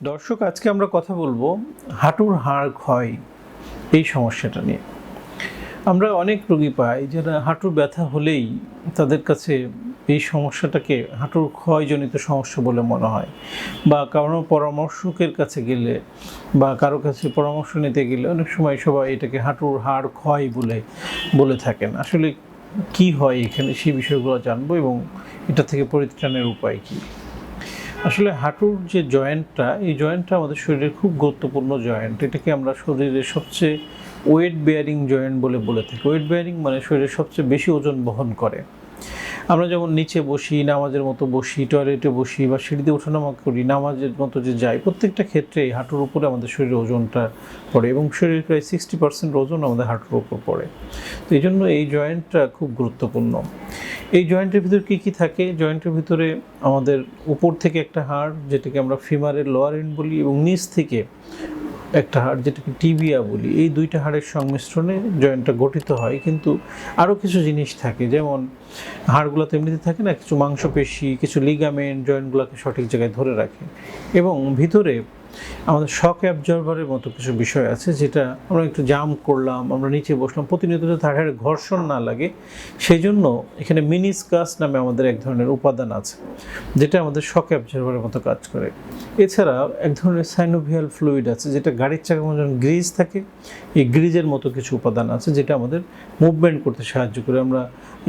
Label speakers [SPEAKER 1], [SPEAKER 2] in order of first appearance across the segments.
[SPEAKER 1] দর্শক, আজকে আমরা কথা বলব হাঁটুর হাড় ক্ষয়, এই সমস্যাটা নিয়ে। আমরা অনেক রোগী পাই যারা হাঁটুর ব্যথা হলেই তাদের কাছে এই সমস্যাটাকে হাঁটুর ক্ষয়জনিত সমস্যা বলে মনে হয় বা কারও পরামর্শকের কাছে গেলে বা কারও কাছে পরামর্শ নিতে গেলে অনেক সময় সবাই এটাকে হাঁটুর হাড় ক্ষয় বলে বলে থাকেন। আসলে কি হয় এখানে সেই বিষয়গুলো জানব এবং এটা থেকে পরিত্রাণের উপায় কী? আসলে হাঁটুর যে জয়েন্টটা, এই জয়েন্টটা আমাদের শরীরের খুব গুরুত্বপূর্ণ জয়েন্ট। এটাকে আমরা শরীরের সবচেয়ে ওয়েট বেয়ারিং জয়েন্ট বলে বলে থাকি। ওয়েট বেয়ারিং মানে শরীরের সবচেয়ে বেশি ওজন বহন করে। আমরা যেমন নিচে বসি, নামাজের মতো বসি টয়লেটে বসি বা সিঁড়িতে ওঠানামা করি, নামাজের মতো যে যাই, প্রত্যেকটা ক্ষেত্রে হাঁটুর উপরে আমাদের শরীরের ওজনটা পড়ে এবং শরীরের প্রায় সিক্সটি পার্সেন্ট ওজন আমাদের হাঁটুর উপর পড়ে। তো এই জন্য এই জয়েন্টটা খুব গুরুত্বপূর্ণ। এই জয়েন্টের ভিতরে কী কী থাকে? জয়েন্টের ভিতরে আমাদের উপর থেকে একটা হাড়, যেটাকে আমরা ফিমারের লোয়ার এন্ড বলি, এবং নিচ থেকে একটা হাড়, যেটাকে টিবিয়া বলি। এই দুইটা হাড়ের সংমিশ্রণে জয়েন্টটা গঠিত হয়। কিন্তু আরও কিছু জিনিস থাকে, যেমন হাড়গুলো তো এমনিতে থাকে না, কিছু মাংসপেশি, কিছু লিগামেন্ট জয়েন্টগুলোকে সঠিক জায়গায় ধরে রাখে। এবং ভিতরে আমাদের শক অ্যাবজর্ভারের মতো কিছু বিষয় আছে যেটা আমরা একটু জাম করলাম, আমরা নিচে বসলাম, প্রতিনিয়ত যাতে হাড়ের ঘর্ষণ না লাগে। সেই জন্য এখানে মিনিসকাস নামে আমাদের এক ধরনের উপাদান আছে, যেটা আমাদের শক অ্যাবজর্ভারের মতো কাজ করে। এছাড়া এক ধরনের সাইনোভিয়াল ফ্লুইড আছে, যেটা গাড়ির মধ্যে যেমন গ্রিজ থাকে। এই গ্রিজের মতো কিছু উপাদান আছে, যেটা আমাদের মুভমেন্ট করতে সাহায্য করে। আমরা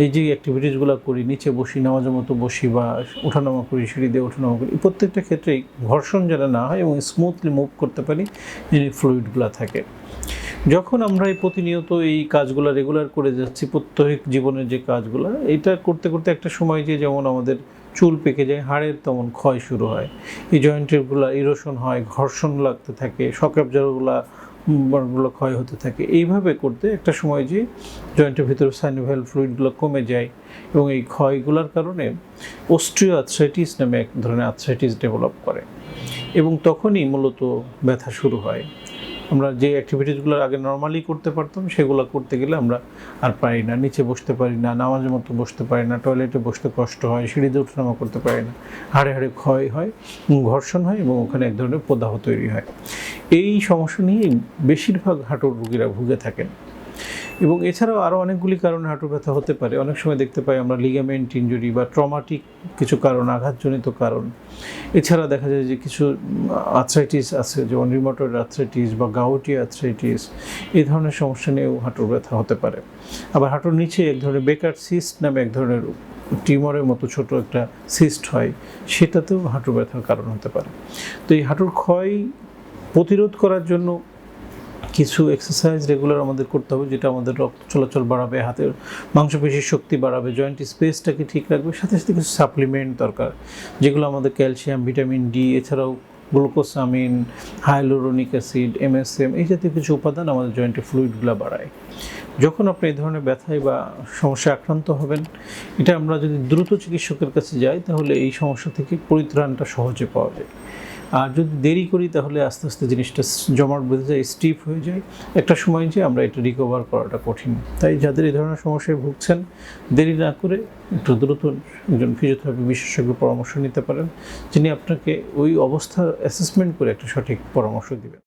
[SPEAKER 1] এই যে অ্যাক্টিভিটিসগুলো করি, নিচে বসি, নামাজের মতো বসি বা ওঠানামা করি, সিঁড়ি দিয়ে ওঠানামা করি, প্রত্যেকটা ক্ষেত্রেই ঘর্ষণ যেন না হয় এবং স্মুথলি মুভ করতে পারি এই ফ্লুইডগুলো থাকে। যখন আমরা এই প্রতিনিয়ত এই কাজগুলো রেগুলার করে যাচ্ছি, প্রত্যেক জীবনের যে কাজগুলো, এটা করতে করতে একটা সময় যে যেমন আমাদের চুল পেকে যায়, হাড়ের তেমন ক্ষয় শুরু হয়। এই জয়েন্টেরগুলো ইরোশন হয়, ঘর্ষণ লাগতে থাকে শকঅ্যাবজারগুলো গুলো ক্ষয় হতে থাকে। এইভাবে করতে একটা সময় যে জয়েন্টের ভিতরে সাইনোভ্যাল ফ্লুইডগুলো কমে যায় এবং এই ক্ষয়গুলোর কারণে অস্ট্রিও আর্থ্রাইটিস নামে এক ধরনের আর্থ্রাইটিস ডেভেলপ করে। এবং তখনই মূলত ব্যথা শুরু হয়। আমরা যে অ্যাক্টিভিটিসগুলো আগে নর্মালি করতে পারতাম, সেগুলো করতে গেলে আমরা আর পারি না। নিচে বসতে পারি না, নামাজের মতো বসতে পারি না টয়লেটে বসতে কষ্ট হয় সিঁড়িতে ওঠানামা করতে পারি না। হাড়ে হাড়ে ক্ষয় হয়, ঘর্ষণ হয় এবং ওখানে এক ধরনের প্রদাহ তৈরি হয়। এই সমস্যা নিয়ে বেশিরভাগ হাঁটুর রুগীরা ভুগে থাকেন। এবং এছাড়াও আরও অনেকগুলি কারণে হাঁটু ব্যথা হতে পারে। অনেক সময় দেখতে পাই আমরা লিগামেন্ট ইঞ্জুরি বা ট্রমাটিক কিছু কারণ, আঘাতজনিত কারণ। এছাড়া দেখা যায় যে কিছু আর্থ্রাইটিস আছে, যেমন রিমোটয়েড আর্থ্রাইটিস বা গাউটি আর্থ্রাইটিস এই ধরনের সমস্যা নিয়েও হাঁটুর ব্যথা হতে পারে। আবার হাঁটুর নিচে এক ধরনের বেকার সিস্ট নামে এক ধরনের টিউমারের মতো ছোট একটা সিস্ট হয়, সেটাতেও হাঁটু ব্যথার কারণ হতে পারে। তো এই হাঁটুর ক্ষয় প্রতিরোধ করার জন্য কিছু এক্সারসাইজ রেগুলার আমাদের করতে হবে, যেটা আমাদের রক্ত চলাচল বাড়াবে, হাতের মাংসপেশির শক্তি বাড়াবে জয়েন্ট স্পেসটাকে ঠিক রাখবে, সাথে সাথে কিছু সাপ্লিমেন্ট দরকার, যেগুলো আমাদের ক্যালসিয়াম ভিটামিন ডি এছাড়াও গ্লুকোসামিন হাইলোরোনিক অ্যাসিড এমএসএম এই জাতীয় কিছু উপাদান আমাদের জয়েন্টের ফ্লুইডগুলো বাড়ায়। যখন আপনি এই ধরনের ব্যথায় বা সমস্যায় আক্রান্ত হবেন, এটা আমরা যদি দ্রুত চিকিৎসকের কাছে যাই, তাহলে এই সমস্যা থেকে পরিত্রাণটা সহজে পাওয়া যায়। আর যদি দেরি করি তাহলে আস্তে আস্তে জিনিসটা জমাট বেঁধে যায় স্টিপ হয়ে যায়। একটা সময় যে আমরা এটা রিকভার করাটা কঠিন। তাই যাদের এই ধরনের সমস্যায় ভুগছেন, দেরি না করে একটু দ্রুত একজন ফিজিওথেরাপি বিশেষজ্ঞ পরামর্শ নিতে পারেন, যিনি আপনাকে ওই অবস্থার অ্যাসেসমেন্ট করে একটা সঠিক পরামর্শ দেবেন।